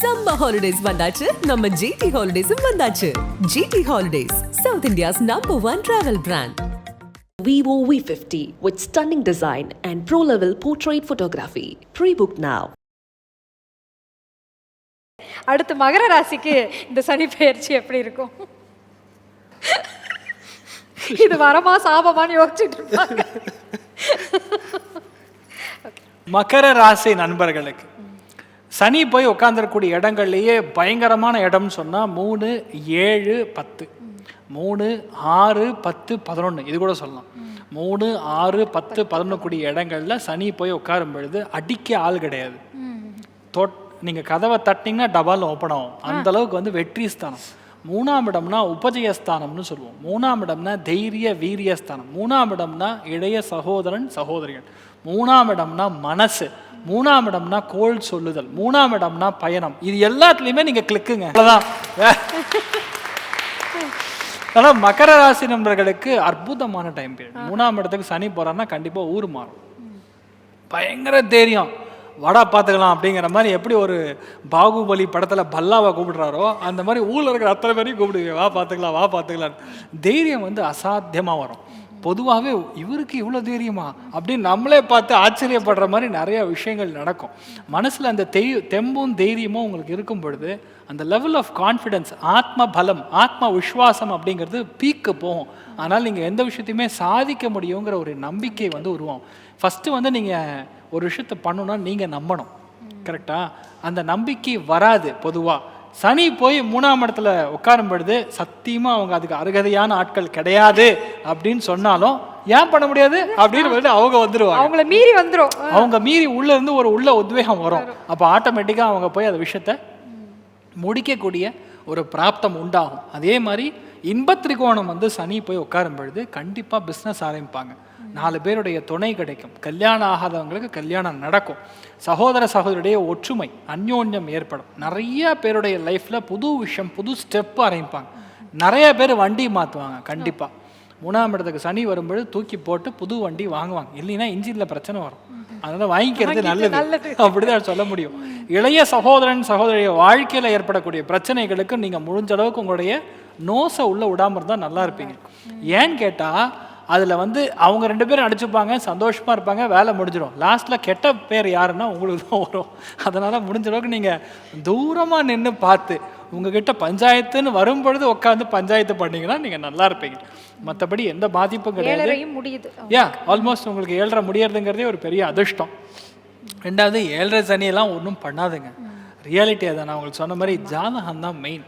Summer holidays வந்தாச்சு. நம்ம GT ஹாலிடேஸும் வந்தாச்சு. GT holidays south India's number one travel brand Vivo V50 with stunning design and pro level portrait photography. Pre book now. அடுத்து மகர ராசிக்கு இந்த சனி பெயர்ச்சி எப்படி இருக்கும்? இது வரமா சாபமான்னு யோசிச்சுட்டு இருப்பாங்க. மகர ராசி நண்பர்களுக்கு. சனி போய் உட்காந்துருக்கூடிய இடங்கள்லையே பயங்கரமான இடம்னு சொன்னால் மூணு ஏழு பத்து. மூணு ஆறு பத்து பதினொன்று இது கூட சொல்லலாம். மூணு ஆறு பத்து பதினொன்று கூடிய இடங்களில் சனி போய் உட்காரும் பொழுது அடிக்க ஆள் கிடையாது. தொட் நீங்கள் கதவை தட்டிங்கன்னா டபால் ஓப்பன் ஆகும். அந்த அளவுக்கு வந்து வெற்றி ஸ்தானம். மூணாம் இடம்னா உபஜயஸ்தானம்னு சொல்லுவோம். மூணாம் இடம்னா தைரிய வீரியஸ்தானம் மூணாம் இடம்னா இளைய சகோதரன் சகோதரிகள். மூணாம் இடம்னா மனசு. மூணாம் இடம்னா கோள் சொல்லுதல் மூணாம் இடம்னா பயணம். இது எல்லாத்துலேயுமே நீங்கள் கிளிக்குங்க அவ்வளோதான் ஆனால் மகர ராசி நண்பர்களுக்கு அற்புதமான டைம் பீரியட் மூணாம் இடத்துக்கு சனி போகிறான்னா கண்டிப்பாக ஊர் மாறும். பயங்கர தைரியம். வாடா பார்த்துக்கலாம் அப்படிங்கிற மாதிரி எப்படி ஒரு பாகுபலி படத்தில் பல்லாவை கூப்பிடுறாரோ அந்த மாதிரி ஊரில் இருக்கிற அத்தனை பேரையும் கூப்பிடுவீங்க வா பார்த்துக்கலாம் வா பார்த்துக்கலாம் தைரியம் வந்து அசாத்தியமாக வரும். பொதுவாகவே இவருக்கு இவ்வளோ தைரியமா? அப்படின்னு நம்மளே பார்த்து ஆச்சரியப்படுற மாதிரி நிறைய விஷயங்கள் நடக்கும். மனசில் அந்த தெய் தெம்பும் தைரியமும் உங்களுக்கு இருக்கும் பொழுது அந்த லெவல் ஆஃப் கான்ஃபிடென்ஸ் ஆத்ம பலம் ஆத்ம விஸ்வாசம் அப்படிங்கிறது பீக்கு போகும். ஆனால் நீங்கள் எந்த விஷயத்தையுமே சாதிக்க முடியுங்கிற ஒரு நம்பிக்கை வந்து உருவாகும். ஃபஸ்ட்டு வந்து நீங்கள் ஒரு விஷயத்தை பண்ணணும்னா நீங்கள் நம்பணும். கரெக்டாக அந்த நம்பிக்கை வராது பொதுவாக சனி போய் மூணாம் இடத்துல உட்காரும் பொழுது சத்தியமாக அவங்க அதுக்கு அருகதையான ஆட்கள் கிடையாது அப்படின்னு சொன்னாலும் ஏன் பண்ண முடியாது? அப்படின்னு அவங்க வந்துடுவாங்க அவங்கள மீறி வந்துரும். அவங்க மீறி உள்ள இருந்து ஒரு உள்ள உத்வேகம் வரும். அப்போ ஆட்டோமேட்டிக்காக அவங்க போய் அந்த விஷயத்த முடிக்கக்கூடிய ஒரு பிராப்தம் உண்டாகும். அதே மாதிரி இன்பத் திரிகோணம் வந்து சனி போய் உட்காரும் பொழுது கண்டிப்பாக பிஸ்னஸ் ஆரம்பிப்பாங்க. நாலு பேருடைய துணை கிடைக்கும். கல்யாணம் ஆகாதவங்களுக்கு கல்யாணம் நடக்கும். சகோதர சகோதரியுடைய ஒற்றுமை அந்யோன்யம் ஏற்படும். நிறைய பேருடைய லைஃப்பில் புது விஷயம் புது ஸ்டெப் ஆரம்பிப்பாங்க. நிறைய பேர் வண்டி மாற்றுவாங்க கண்டிப்பாக மூணாம் இடத்துக்கு சனி வரும்பொழுது தூக்கி போட்டு புது வண்டி வாங்குவாங்க. இல்லைன்னா இன்ஜினில் பிரச்சனை வரும். அதனால் வாங்கிக்கிறது நல்லது. அப்படிதான் சொல்ல முடியும். இளைய சகோதரன் சகோதரி வாழ்க்கையில் ஏற்படக்கூடிய பிரச்சனைகளுக்கு நீங்கள் முடிஞ்ச அளவுக்கு உங்களுடைய நோஸை உள்ள விடாம இருந்தால் நல்லா இருப்பீங்க. ஏன்னு கேட்டால் அதில் வந்து அவங்க ரெண்டு பேரும் அடிச்சுப்பாங்க சந்தோஷமாக இருப்பாங்க வேலை முடிஞ்சிடும். லாஸ்ட்டில் கெட்ட பேர் யாருன்னா உங்களுக்கு தான் வரும். அதனால் முடிஞ்ச அளவுக்கு நீங்கள் தூரமாக நின்று பார்த்து உங்ககிட்ட பஞ்சாயத்துன்னு வரும் பொழுது உட்காந்து பஞ்சாயத்து பண்ணீங்கன்னா நீங்கள் நல்லா இருப்பீங்க. மற்றபடி எந்த பாதிப்பும் கிடையாது. முடியுது. யா ஆல்மோஸ்ட் உங்களுக்கு ஏழரை முடியறதுங்கிறதே ஒரு பெரிய அதிர்ஷ்டம். ரெண்டாவது ஏழரை சனியெல்லாம் ஒன்றும் பண்ணாதுங்க. ரியாலிட்டி அதை நான் உங்களுக்கு சொன்ன மாதிரி ஜாதகம் தான் மெயின்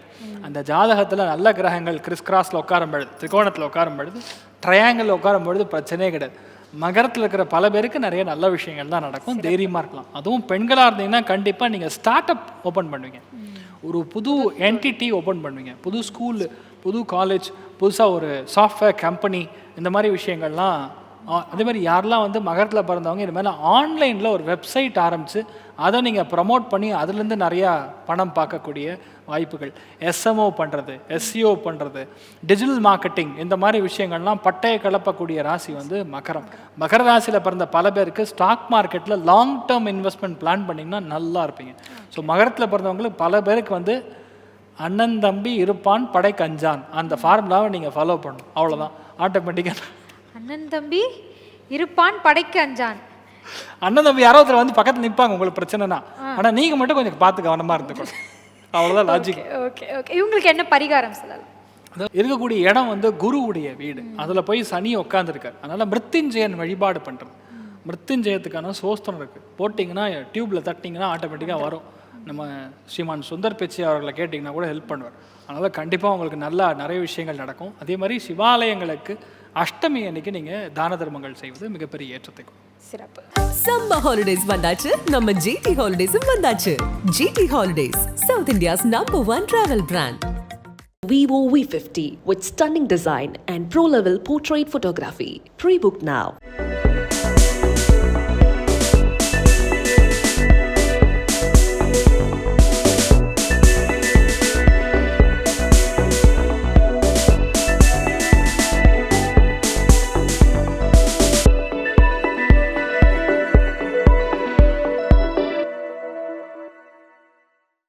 அந்த ஜாதகத்தில் நல்ல கிரகங்கள் கிறிஸ் கிராஸில் உட்காரும் பொழுது திரிகோணத்தில் உட்காரும் பொழுது ட்ரையாங்கிளில் உட்காரும் பொழுது பிரச்சனையே கிடையாது. மகரத்தில் இருக்கிற பல பேருக்கு நிறைய நல்ல விஷயங்கள் தான் நடக்கும். தைரியமாக இருக்கலாம். அதுவும் பெண்களாக இருந்தீங்கன்னா கண்டிப்பாக நீங்கள் ஸ்டார்ட் அப் ஓப்பன் பண்ணுவீங்க. ஒரு புது என்டிட்டி ஓப்பன் பண்ணுவீங்க. புது ஸ்கூல் புது காலேஜ் புதுசாக ஒரு சாஃப்ட்வேர் கம்பெனி இந்த மாதிரி விஷயங்கள்லாம் அதே மாதிரி யாரெல்லாம் வந்து மகரத்தில் பிறந்தவங்க இது மாதிரி ஆன்லைனில் ஒரு வெப்சைட் ஆரம்பித்து அதை நீங்கள் ப்ரமோட் பண்ணி அதுலேருந்து நிறையா பணம் பார்க்கக்கூடிய வாய்ப்புகள். எஸ்எம்ஓ பண்ணுறது எஸ்சிஓ பண்ணுறது டிஜிட்டல் மார்க்கெட்டிங் இந்த மாதிரி விஷயங்கள்லாம் பட்டையை கலப்பக்கூடிய ராசி வந்து மகரம். மகர ராசியில் பிறந்த பல பேருக்கு ஸ்டாக் மார்க்கெட்டில் லாங் டேர்ம் இன்வெஸ்ட்மெண்ட் பிளான் பண்ணிங்கன்னா நல்லா இருப்பீங்க. ஸோ மகரத்தில் பிறந்தவங்களுக்கு பல பேருக்கு வந்து அண்ணன் தம்பி இருப்பான் படை கஞ்சான். அந்த ஃபார்முலாவை நீங்கள் ஃபாலோ பண்ணணும். அவ்வளோதான் ஆட்டோமேட்டிக்காக அண்ணன் தம்பி இருப்பான் படைக்கு அஞ்சான். அண்ணன் தம்பி யாரோ ஒருத்தர் வந்து பக்கத்தில் நிற்பாங்க உங்களுக்கு பிரச்சனைனா. ஆனால் நீங்கள் மட்டும் கொஞ்சம் பார்த்து கவனமாக இருந்துக்கணும் அவ்வளோதான் லாஜிக் ஓகே ஓகே இவங்களுக்கு என்ன பரிகாரம் சொல்லலாம்? இருக்கக்கூடிய இடம் வந்து குருவுடைய வீடு. அதில் போய் சனி உட்காந்துருக்கார் அதனால் மிருத்யுஞ்சயன் வழிபாடு பண்ணுறது மிருத்யுஞ்சயத்துக்கான சோஸ்திரம் இருக்குது போட்டிங்கன்னா டியூப்பில் தட்டிங்கன்னா ஆட்டோமேட்டிக்காக வரும். நம்ம ஸ்ரீமான் சுந்தர் பிச்சை அவர்களை கேட்டிங்கன்னா கூட ஹெல்ப் பண்ணுவார். அதனால் கண்டிப்பாக உங்களுக்கு நல்லா நிறைய விஷயங்கள் நடக்கும். அதே மாதிரி சிவாலயங்களுக்கு அஷ்டமி அன்னைக்கு நீங்கள் தான தர்மங்கள் செய்வது மிகப்பெரிய ஏற்றத்தை கொடுக்கும். சிறப்பு. சம்மர் ஹாலிடேஸ் வந்தாச்சு. நம்ம ஜிடி ஹாலிடேஸும் வந்தாச்சு. GT holidays south India's number one travel brand Vivo V50 with stunning design and pro level portrait photography. Pre book now.